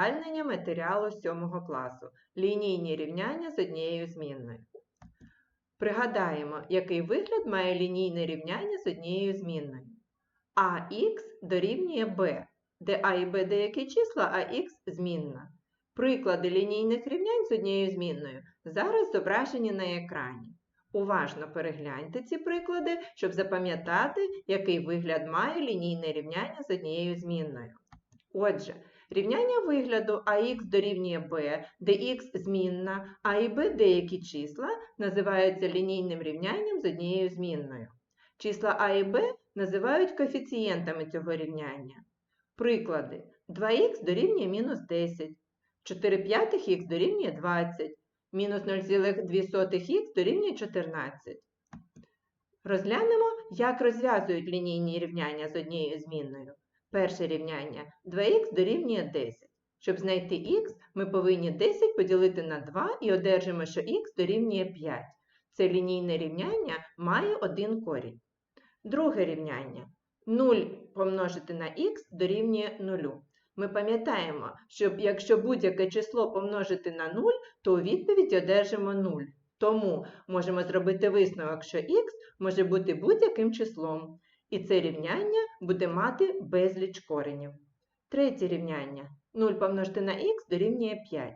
узагальнення матеріалу 7 класу. Лінійні рівняння з однією змінною. Пригадаємо, який вигляд має лінійне рівняння з однією змінною. АХ дорівнює b, де а і b деякі числа, а х змінна. Приклади лінійних рівнянь з однією змінною зараз зображені на екрані. Уважно перегляньте ці приклади, щоб запам'ятати, який вигляд має лінійне рівняння з однією змінною. Отже, рівняння вигляду АХ дорівнює b, де х змінна, а і b деякі числа називаються лінійним рівнянням з однією змінною. Числа а і b називають коефіцієнтами цього рівняння. Приклади 2х дорівнює мінус 10, 4 п'ятих х дорівнює 20, мінус 0,2х дорівнює 14. Розглянемо, як розв'язують лінійні рівняння з однією змінною. Перше рівняння 2х дорівнює 10. Щоб знайти х, ми повинні 10 поділити на 2 і одержимо, що х дорівнює 5. Це лінійне рівняння має один корінь. Друге рівняння 0 помножити на х дорівнює 0. Ми пам'ятаємо, що якщо будь-яке число помножити на 0, то у відповіді одержимо 0. Тому можемо зробити висновок, що х може бути будь-яким числом. І це рівняння буде мати безліч коренів. Третє рівняння 0 помножити на х дорівнює 5.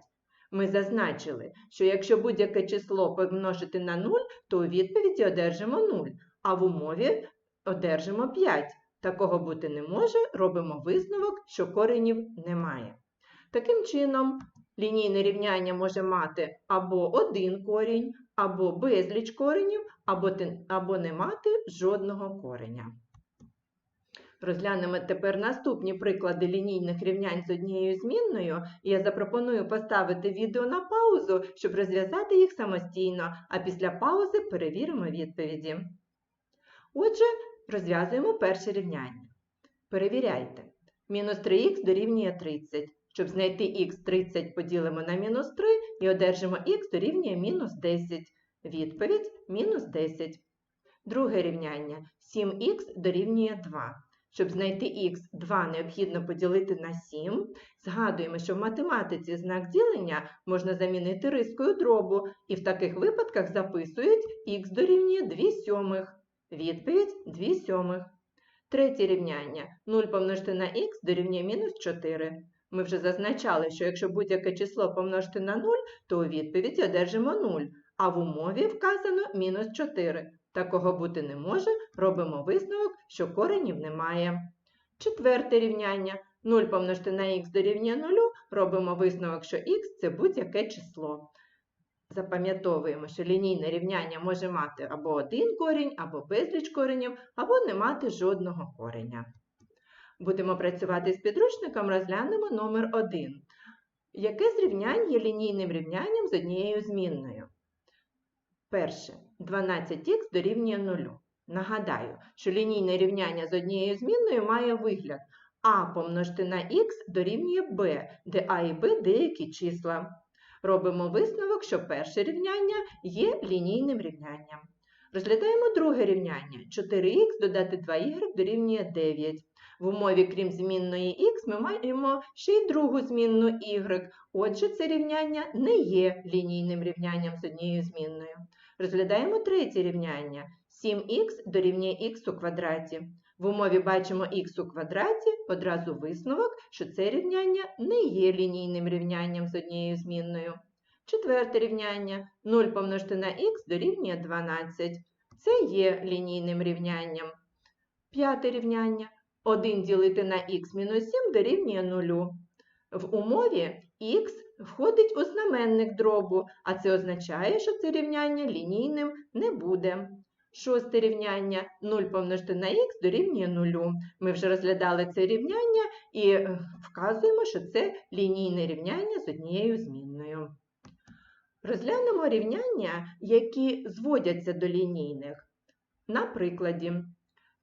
Ми зазначили, що якщо будь-яке число помножити на 0, то у відповіді одержимо 0, а в умові одержимо 5. Такого бути не може, робимо висновок, що коренів немає. Таким чином, лінійне рівняння може мати або один корінь, або безліч коренів, або, не мати жодного кореня. Розглянемо тепер наступні приклади лінійних рівнянь з однією змінною. Я запропоную поставити відео на паузу, щоб розв'язати їх самостійно, а після паузи перевіримо відповіді. Отже, розв'язуємо перше рівняння. Перевіряйте. Мінус 3х дорівнює 30. Щоб знайти х 30 поділимо на мінус 3 і одержимо х дорівнює мінус 10. Відповідь мінус 10. Друге рівняння 7х дорівнює 2. Щоб знайти х 2 необхідно поділити на 7. Згадуємо, що в математиці знак ділення можна замінити рискою дробу, і в таких випадках записують х дорівнює 2 сьомих. Відповідь 2 сьомих. Третє рівняння 0 помножити на х дорівнює мінус 4. Ми вже зазначали, що якщо будь-яке число помножити на 0, то у відповіді одержимо 0, а в умові вказано мінус 4. Такого бути не може, робимо висновок, що коренів немає. Четверте рівняння 0 помножити на х дорівнює 0, робимо висновок, що х це будь-яке число. Запам'ятовуємо, що лінійне рівняння може мати або один корінь, або безліч коренів, або не мати жодного кореня. Будемо працювати з підручником, розглянемо номер 1. Яке з рівнянь є лінійним рівнянням з однією змінною? Перше. 12х дорівнює 0. Нагадаю, що лінійне рівняння з однією змінною має вигляд а помножити на х дорівнює b, де а і b деякі числа. Робимо висновок, що перше рівняння є лінійним рівнянням. Розглядаємо друге рівняння. 4х додати 2y дорівнює 9. В умові, крім змінної х, ми маємо ще й другу змінну y. Отже, це рівняння не є лінійним рівнянням з однією змінною. Розглядаємо третє рівняння. 7х дорівнює х у квадраті. В умові бачимо х у квадраті, одразу висновок, що це рівняння не є лінійним рівнянням з однією змінною. Четверте рівняння 0 помножити на х дорівнює 12. Це є лінійним рівнянням. П'яте рівняння 1 ділити на х мінус 7 дорівнює 0. В умові х входить у знаменник дробу, а це означає, що це рівняння лінійним не буде. Шосте рівняння 0 помножити на х дорівнює 0. Ми вже розглядали це рівняння і е, вказуємо, що це лінійне рівняння з однією змінною. Розглянемо рівняння, які зводяться до лінійних. На прикладі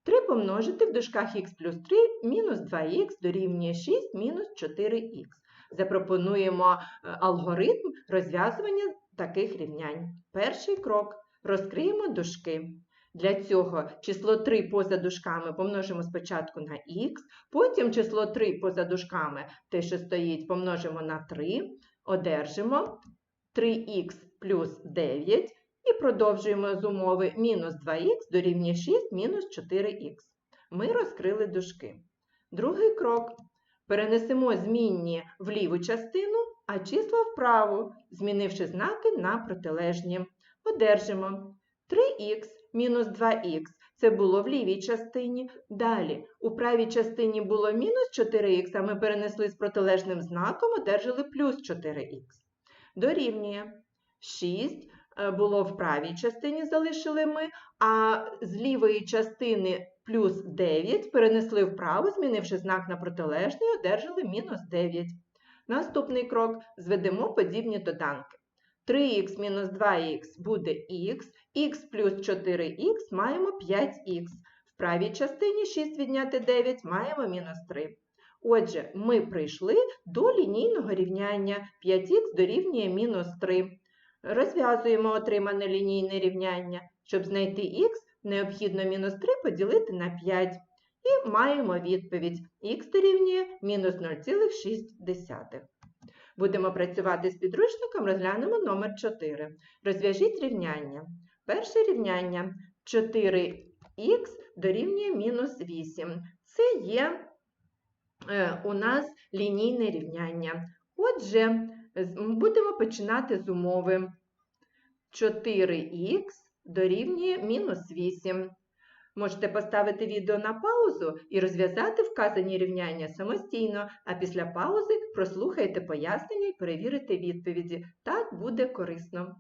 3 помножити в дужках х плюс 3 мінус 2х дорівнює 6 мінус 4х. Запропонуємо е, алгоритм розв'язування таких рівнянь. Перший крок. Розкриємо дужки. Для цього число 3 поза дужками помножимо спочатку на х, потім число 3 поза дужками, те, що стоїть, помножимо на 3, одержимо 3х плюс 9 і продовжуємо з умови мінус 2х дорівнює 6 мінус 4х. Ми розкрили дужки. Другий крок. Перенесемо змінні в ліву частину, а числа вправу, змінивши знаки на протилежні. Одержимо 3х мінус 2х. Це було в лівій частині. Далі, у правій частині було мінус 4х, а ми перенесли з протилежним знаком, одержали плюс 4х. Дорівнює 6 е, було в правій частині, залишили ми, а з лівої частини плюс 9 перенесли вправо, змінивши знак на протилежний, одержали мінус 9. Наступний крок зведемо подібні доданки. 3х мінус 2х буде х, х плюс 4х маємо 5х. В правій частині 6 відняти 9 маємо мінус 3. Отже, ми прийшли до лінійного рівняння 5х дорівнює мінус 3. Розв'язуємо отримане лінійне рівняння. Щоб знайти х, необхідно мінус 3 поділити на 5. І маємо відповідь х дорівнює мінус 0,6. Будемо працювати з підручником, розглянемо номер 4. Розв'яжіть рівняння. Перше рівняння 4х дорівнює мінус 8. Це є е, у нас лінійне рівняння. Отже, будемо починати з умови 4х дорівнює мінус 8. Можете поставити відео на паузу і розв'язати вказані рівняння самостійно, а після паузи прослухайте пояснення і перевірите відповіді. Так буде корисно.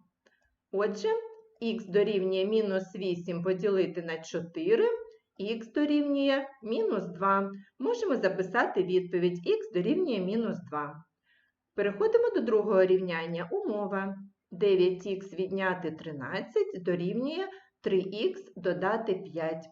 Отже, х дорівнює мінус 8 поділити на 4, х дорівнює мінус 2. Можемо записати відповідь х дорівнює мінус 2. Переходимо до другого рівняння. Умова. 9х відняти 13 дорівнює 3х додати 5.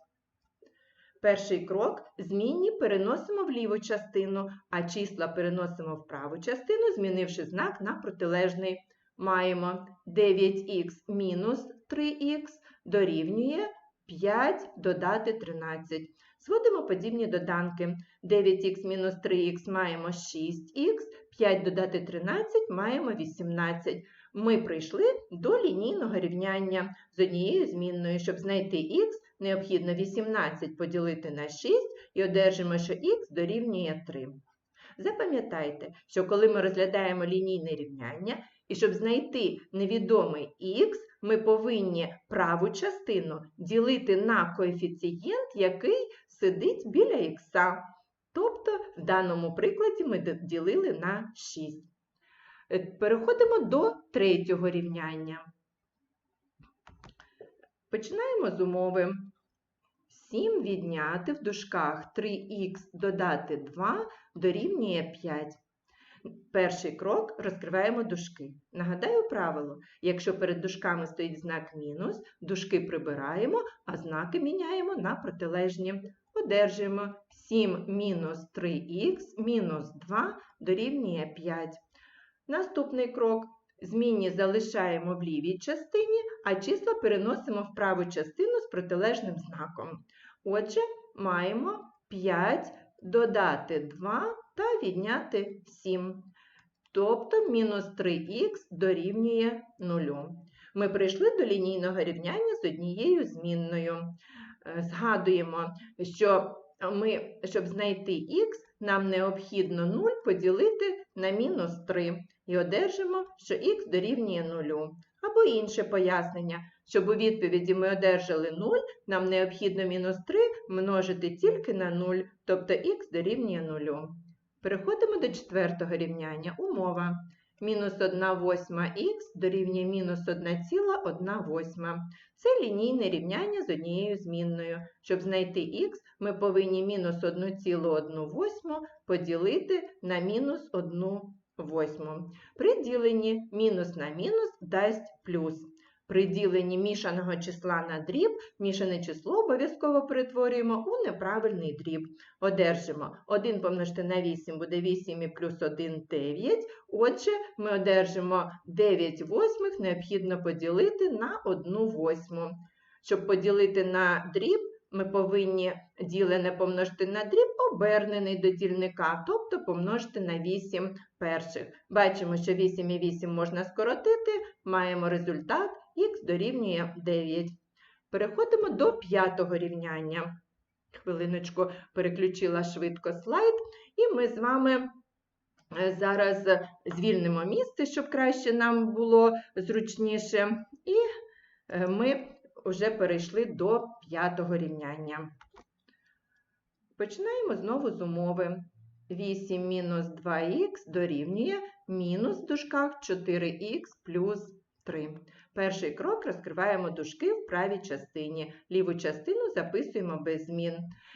Перший крок змінні переносимо в ліву частину, а числа переносимо в праву частину, змінивши знак на протилежний. Маємо 9х мінус 3х дорівнює 5 додати 13. Зводимо подібні доданки. 9х мінус 3х маємо 6х, 5 додати 13 маємо 18. Ми прийшли до лінійного рівняння з однією змінною. Щоб знайти х, необхідно 18 поділити на 6 і одержимо, що х дорівнює 3. Запам'ятайте, що коли ми розглядаємо лінійне рівняння, і щоб знайти невідомий х, ми повинні праву частину ділити на коефіцієнт, який сидить біля х. Тобто, в даному прикладі ми ділили на 6. Е, Переходимо до третього рівняння. Починаємо з умови. 7 відняти в дужках 3х додати 2 дорівнює 5. Перший крок розкриваємо дужки. Нагадаю правило, якщо перед дужками стоїть знак мінус, дужки прибираємо, а знаки міняємо на протилежні. Одержуємо 7 мінус 3х мінус 2 дорівнює 5. Наступний крок. Змінні залишаємо в лівій частині, а числа переносимо в праву частину з протилежним знаком. Отже, маємо 5 додати 2 та відняти 7. Тобто мінус 3х дорівнює 0. Ми прийшли до лінійного рівняння з однією змінною. Е, Згадуємо, що ми, щоб знайти х, нам необхідно 0 поділити на мінус 3 і одержимо, що х дорівнює 0. Або інше пояснення, щоб у відповіді ми одержали 0, нам необхідно мінус 3 множити тільки на 0, тобто х дорівнює 0. Переходимо до четвертого рівняння. Умова. Мінус 1 восьма х дорівнює мінус 1,1 восьма. Це лінійне рівняння з однією змінною. Щоб знайти х, ми повинні мінус 1,1 восьму поділити на мінус 1 восьму. При діленні мінус на мінус дасть плюс. При діленні мішаного числа на дріб мішане число обов'язково перетворюємо у неправильний дріб. Одержимо 1 помножити на 8 буде 8 і плюс 1 – 9. Отже, ми одержимо 9 восьмих необхідно поділити на 1 восьму. Щоб поділити на дріб, ми повинні ділене помножити на дріб, обернений до дільника, тобто помножити на 8 перших. Бачимо, що 8 і 8 можна скоротити, маємо результат х дорівнює 9. Переходимо до п'ятого рівняння. Хвилиночку переключила швидко слайд, і ми з вами е, зараз звільнимо місце, щоб краще нам було зручніше. І е, ми вже перейшли до п'ятого рівняння. Починаємо знову з умови. 8 мінус 2х дорівнює мінус в дужках 4х плюс 3. Перший крок розкриваємо дужки в правій частині. Ліву частину записуємо без змін.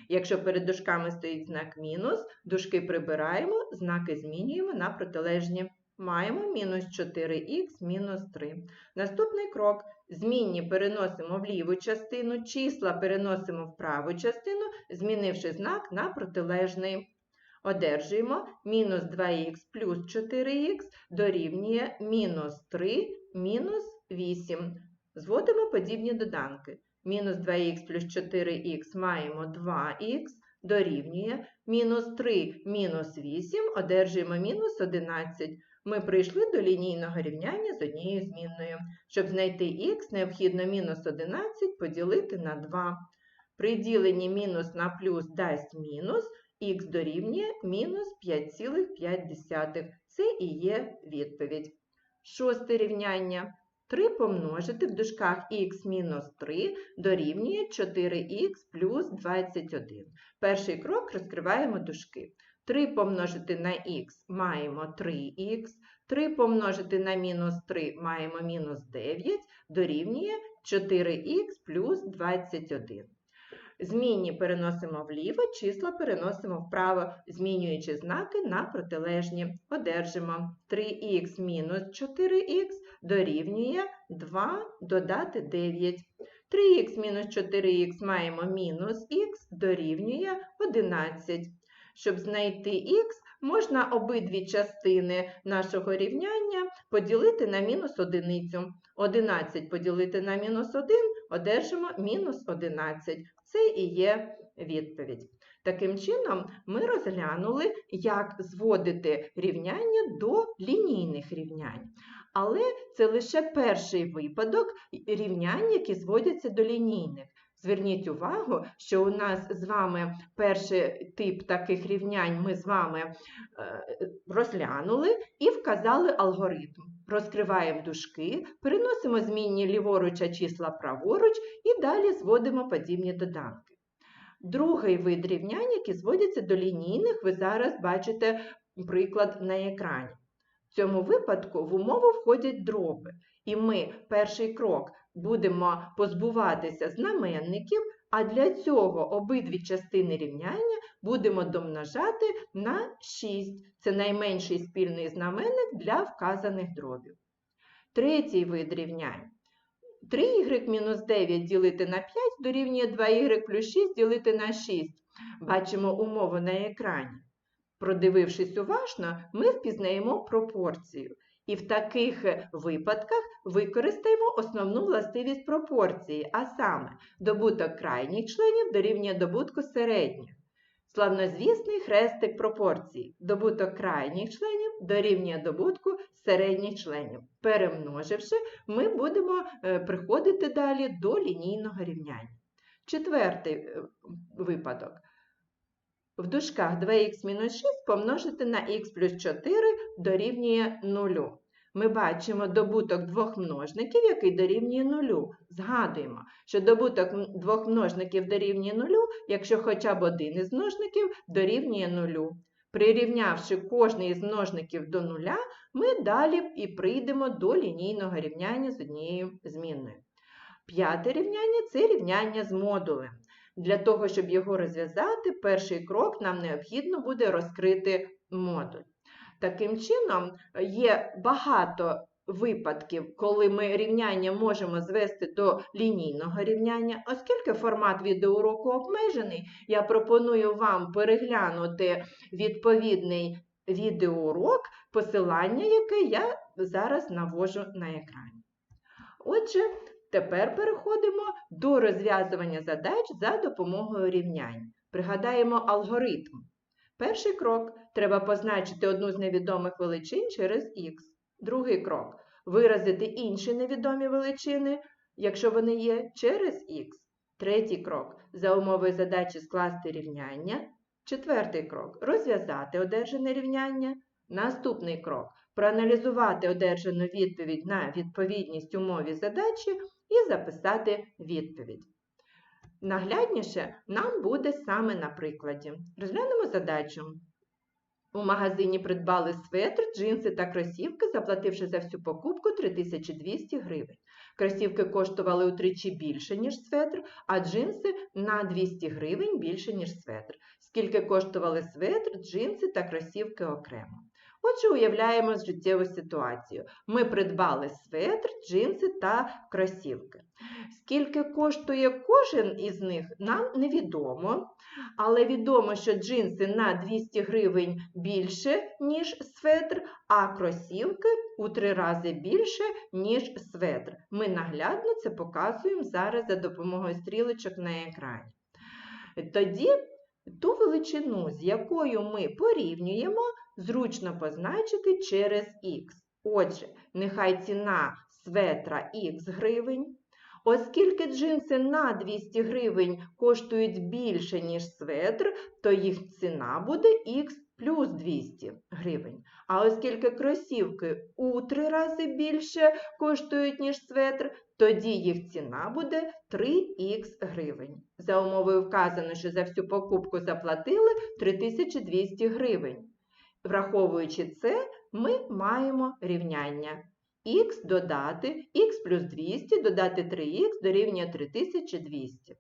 Якщо перед дужками стоїть знак мінус, дужки прибираємо, знаки змінюємо на протилежні. Маємо мінус 4х мінус 3. Наступний крок. Змінні переносимо в ліву частину, числа переносимо в праву частину, змінивши знак на протилежний. Одержуємо мінус 2х плюс 4х дорівнює мінус 3 мінус 8. Зводимо подібні доданки. Мінус 2х плюс 4х маємо 2х дорівнює мінус 3 мінус 8 одержуємо мінус 11. Ми прийшли до лінійного рівняння з однією змінною. Щоб знайти х, необхідно мінус 11 поділити на 2. При діленні мінус на плюс дасть мінус, х дорівнює мінус 5,5. Це і є відповідь. Шосте рівняння. 3 помножити в дужках х мінус 3 дорівнює 4х плюс 21. Перший крок розкриваємо дужки. 3 помножити на х маємо 3х, 3 помножити на мінус 3 маємо мінус 9, дорівнює 4х плюс 21. Змінні переносимо вліво, числа переносимо вправо, змінюючи знаки на протилежні. Одержимо 3х мінус 4х дорівнює 2 додати 9. 3х мінус 4х маємо мінус х дорівнює 11. Щоб знайти х, можна обидві частини нашого рівняння поділити на мінус одиницю. 11 поділити на мінус 1 одержимо мінус 11. Це і є відповідь. Таким чином, ми розглянули, як зводити рівняння до лінійних рівнянь. Але це лише перший випадок рівнянь, які зводяться до лінійних. Зверніть увагу, що у нас з вами перший тип таких рівнянь ми з вами е, розглянули і вказали алгоритм. Розкриваємо дужки, переносимо змінні ліворуч а числа праворуч і далі зводимо подібні доданки. Другий вид рівнянь, які зводяться до лінійних, ви зараз бачите приклад на екрані. В цьому випадку в умову входять дроби. І ми перший крок будемо позбуватися знаменників, а для цього обидві частини рівняння будемо домножати на 6. Це найменший спільний знаменник для вказаних дробів. Третій вид рівнянь. 3y мінус 9 ділити на 5 дорівнює 2y плюс 6 ділити на 6. Бачимо умову на екрані. Продивившись уважно, ми впізнаємо пропорцію. І в таких випадках використаємо основну властивість пропорції, а саме добуток крайніх членів дорівнює добутку середніх. Славнозвісний хрестик пропорції. Добуток крайніх членів дорівнює добутку середніх членів. Перемноживши, ми будемо е, приходити далі до лінійного рівняння. Четвертий е, випадок. В дужках 2х-6 помножити на х плюс 4 дорівнює 0. Ми бачимо добуток двох множників, який дорівнює 0. Згадуємо, що добуток двох множників дорівнює 0, якщо хоча б один із множників дорівнює 0. Прирівнявши кожний із множників до нуля, ми далі і прийдемо до лінійного рівняння з однією змінною. П'яте рівняння це рівняння з модулем. Для того, щоб його розв'язати, перший крок нам необхідно буде розкрити модуль. Таким чином, є багато випадків, коли ми рівняння можемо звести до лінійного рівняння. Оскільки формат відеоуроку обмежений, я пропоную вам переглянути відповідний відеоурок, посилання, яке я зараз навожу на екрані. Отже, Тепер переходимо до розв'язування задач за допомогою рівнянь. Пригадаємо алгоритм. Перший крок треба позначити одну з невідомих величин через х. Другий крок виразити інші невідомі величини, якщо вони є, через х. Третій крок за умовою задачі скласти рівняння. Четвертий крок розв'язати одержане рівняння. Наступний крок проаналізувати одержану відповідь на відповідність умові задачі і записати відповідь. Наглядніше нам буде саме на прикладі. Розглянемо задачу. У магазині придбали светр, джинси та кросівки, заплативши за всю покупку 3200 гривень. Кросівки коштували утричі більше, ніж светр, а джинси на 200 гривень більше, ніж светр. Скільки коштували светр, джинси та кросівки окремо. Отже, уявляємо життєву ситуацію. Ми придбали светр, джинси та кросівки. Скільки коштує кожен із них, нам невідомо. Але відомо, що джинси на 200 гривень більше, ніж светр, а кросівки у три рази більше, ніж светр. Ми наглядно це показуємо зараз за допомогою стрілочок на екрані. Тоді ту величину, з якою ми порівнюємо, зручно позначити через х. Отже, нехай ціна светра х гривень. Оскільки джинси на 200 гривень коштують більше, ніж светр, то їх ціна буде х плюс 200 гривень. А оскільки кросівки у 3 рази більше коштують, ніж светр, тоді їх ціна буде 3х гривень. За умовою вказано, що за всю покупку заплатили 3200 гривень. Враховуючи це, ми маємо рівняння х додати х плюс 200 додати 3х дорівнює 3200.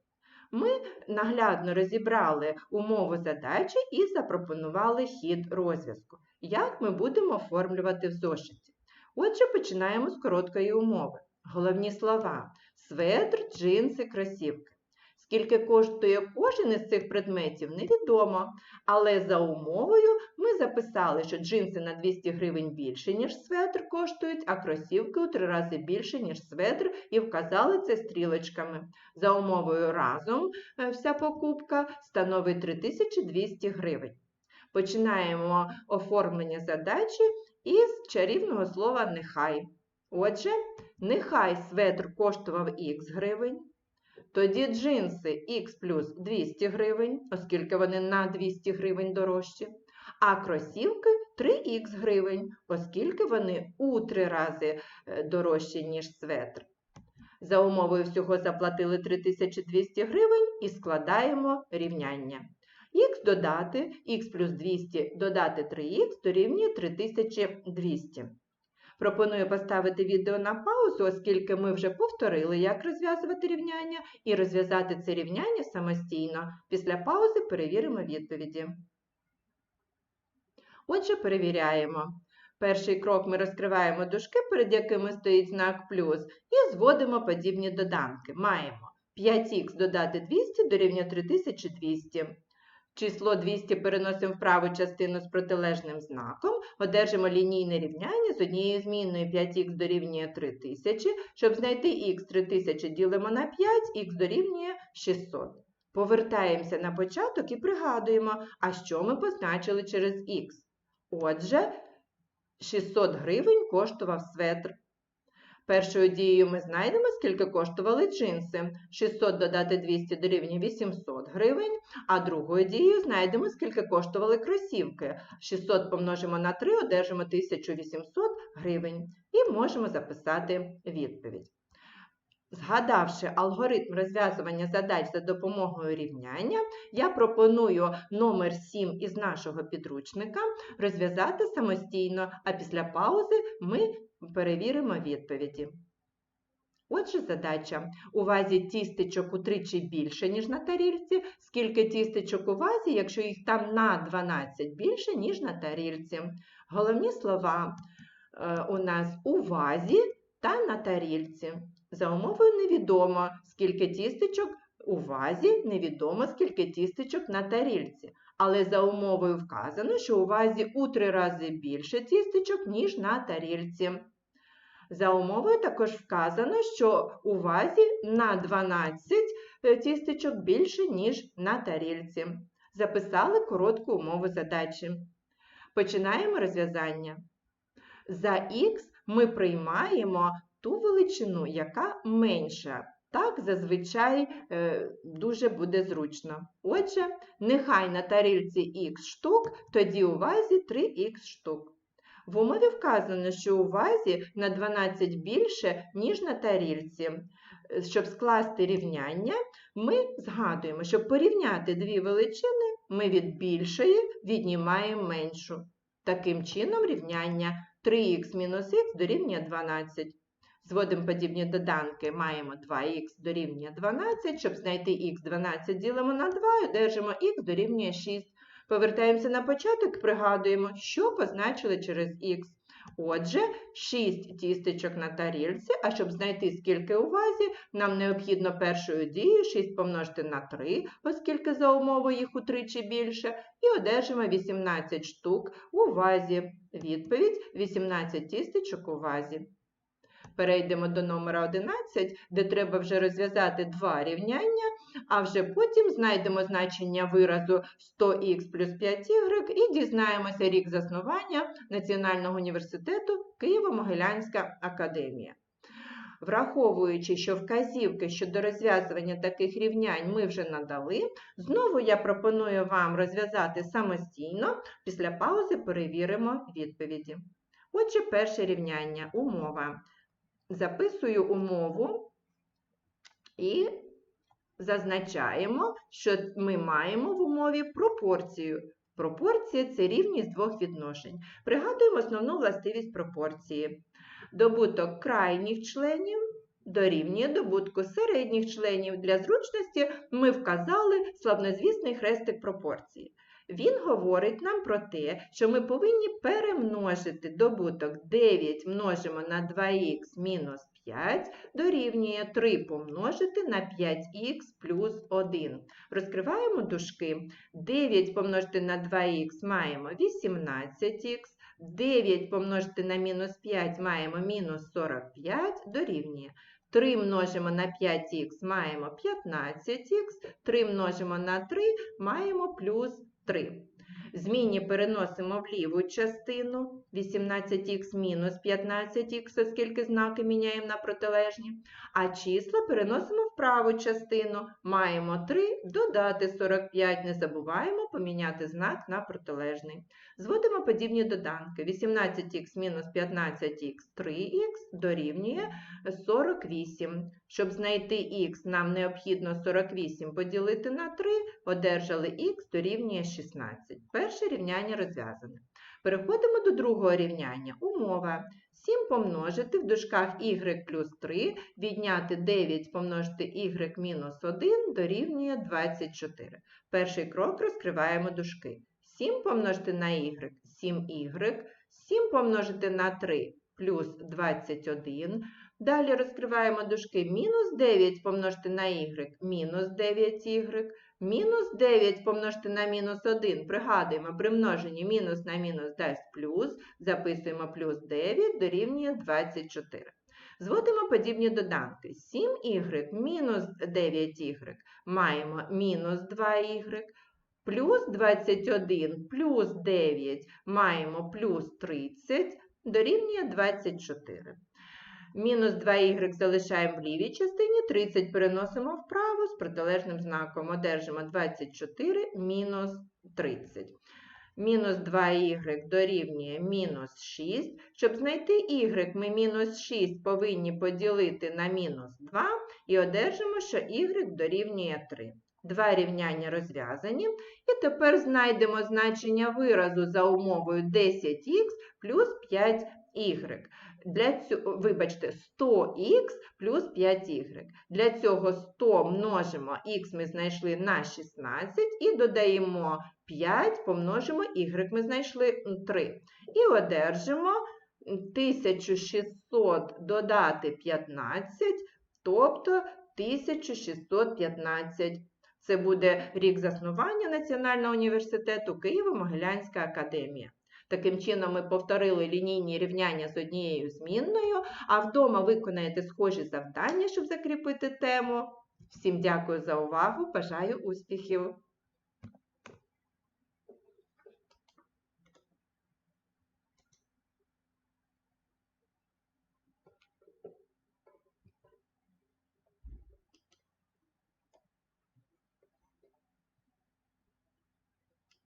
Ми наглядно розібрали умову задачі і запропонували хід розв'язку. Як ми будемо оформлювати в зошиті? Отже, починаємо з короткої умови. Головні слова светр, джинси, кросівки. Скільки коштує кожен із цих предметів, невідомо. Але за умовою ми записали, що джинси на 200 гривень більше, ніж светр коштують, а кросівки у три рази більше, ніж светр, і вказали це стрілочками. За умовою разом е, вся покупка становить 3200 гривень. Починаємо оформлення задачі із чарівного слова нехай. Отже, нехай светр коштував х гривень. Тоді джинси х плюс 200 гривень, оскільки вони на 200 гривень дорожчі, а кросівки 3х гривень, оскільки вони у 3 рази е, дорожчі, ніж светр. За умовою всього заплатили 3200 гривень і складаємо рівняння. Х додати, х плюс 200 додати 3х дорівнює 3200. Пропоную поставити відео на паузу, оскільки ми вже повторили, як розв'язувати рівняння, і розв'язати це рівняння самостійно. Після паузи перевіримо відповіді. Отже, перевіряємо. Перший крок ми розкриваємо дужки, перед якими стоїть знак плюс, і зводимо подібні доданки. Маємо 5х додати 200 дорівнює 3200. Число 200 переносимо в праву частину з протилежним знаком, одержимо лінійне рівняння з однією змінною 5х дорівнює 3000. Щоб знайти х 3000 ділимо на 5, х дорівнює 600. Повертаємося на початок і пригадуємо, а що ми позначили через х. Отже, 600 гривень коштував светр. Першою дією ми знайдемо, скільки коштували джинси. 600 додати 200 дорівнює 800 гривень, а другою дією знайдемо, скільки коштували кросівки. 600 помножимо на 3, одержимо 1800 гривень і можемо записати відповідь. Згадавши алгоритм розв'язування задач за допомогою рівняння, я пропоную номер 7 із нашого підручника розв'язати самостійно, а після паузи ми перевіримо відповіді. Отже, задача. У вазі тістечок утричі більше, ніж на тарільці. Скільки тістечок у вазі, якщо їх там на 12 більше, ніж на тарільці. Головні слова е, у нас у вазі та на тарільці. За умовою невідомо, скільки тістечок у вазі, невідомо, скільки тістечок на тарільці. Але за умовою вказано, що у вазі у три рази більше тістечок, ніж на тарільці. За умовою також вказано, що у вазі на 12 е, тістечок більше, ніж на тарілці. Записали коротку умову задачі. Починаємо розв'язання. За х ми приймаємо ту величину, яка менша. Так зазвичай е, дуже буде зручно. Отже, нехай на тарілці х штук, тоді у вазі 3х штук. В умові вказано, що у вазі на 12 більше, ніж на тарілці. Е, Щоб скласти рівняння, ми згадуємо, щоб порівняти дві величини, ми від більшої віднімаємо меншу. Таким чином рівняння 3х мінус х дорівнює 12. Зводимо подібні доданки, маємо 2х дорівнює 12. Щоб знайти х 12 ділимо на 2 і одержимо х дорівнює 6. Повертаємося на початок, пригадуємо, що позначили через х. Отже, 6 тістечок на тарілці, а щоб знайти скільки у вазі, нам необхідно першою дією 6 помножити на 3, оскільки за умовою їх утричі більше, і одержимо 18 штук у вазі. Відповідь 18 тістечок у вазі. Перейдемо до номера 11, де треба вже розв'язати два рівняння, а вже потім знайдемо значення виразу 100х плюс 5y і дізнаємося рік заснування Національного університету Києво-Могилянська академія. Враховуючи, що вказівки щодо розв'язування таких рівнянь ми вже надали, знову я пропоную вам розв'язати самостійно, після паузи перевіримо відповіді. Отже, перше рівняння умова. Записую умову і зазначаємо, що ми маємо в умові пропорцію. Пропорція це рівність двох відношень. Пригадуємо основну властивість пропорції. Добуток крайніх членів дорівнює добутку середніх членів. Для зручності ми вказали славнозвісний хрестик пропорції. Він говорить нам про те, що ми повинні перемножити добуток 9 множимо на 2х мінус 5 дорівнює 3 помножити на 5х плюс 1. Розкриваємо дужки. 9 помножити на 2х маємо 18х, 9 помножити на мінус 5 маємо мінус 45 дорівнює. 3 множимо на 5х маємо 15х, 3 множимо на 3 маємо плюс 3. Змінні переносимо в ліву частину 18х мінус 15х, оскільки знаки міняємо на протилежні. А числа переносимо в праву частину. Маємо 3 додати 45. Не забуваємо поміняти знак на протилежний. Зводимо подібні доданки. 18х мінус 15х 3х дорівнює 48. Щоб знайти х, нам необхідно 48 поділити на 3, одержали х дорівнює 16. Перше рівняння розв'язане. Переходимо до другого рівняння. Умова. 7 помножити в дужках y плюс 3, відняти 9 помножити y мінус 1 дорівнює 24. Перший крок розкриваємо дужки. 7 помножити на y 7y, 7 помножити на 3 плюс 21. Далі розкриваємо дужки мінус 9 помножити на y, мінус 9y, мінус 9 помножити на мінус 1. Пригадуємо, при множенні мінус на мінус дасть плюс, записуємо плюс 9 дорівнює 24. Зводимо подібні доданки. 7y мінус 9y маємо мінус 2y, плюс 21 плюс 9 маємо плюс 30 дорівнює 24. Мінус 2y залишаємо в лівій частині, 30 переносимо вправо з протилежним знаком. Одержимо 24 мінус 30. Мінус 2y дорівнює мінус 6. Щоб знайти y, ми мінус 6 повинні поділити на мінус 2 і одержимо, що y дорівнює 3. Два рівняння розв'язані. І тепер знайдемо значення виразу за умовою 10х плюс 5y. Для цього, вибачте, 100х плюс 5y. Для цього 100 множимо х ми знайшли на 16 і додаємо 5, помножимо y ми знайшли 3. І одержимо 1600 додати 15, тобто 1615. Це буде рік заснування Національного університету Києво-Могилянська академія. Таким чином, ми повторили лінійні рівняння з однією змінною, а вдома виконаєте схожі завдання, щоб закріпити тему. Всім дякую за увагу, бажаю успіхів!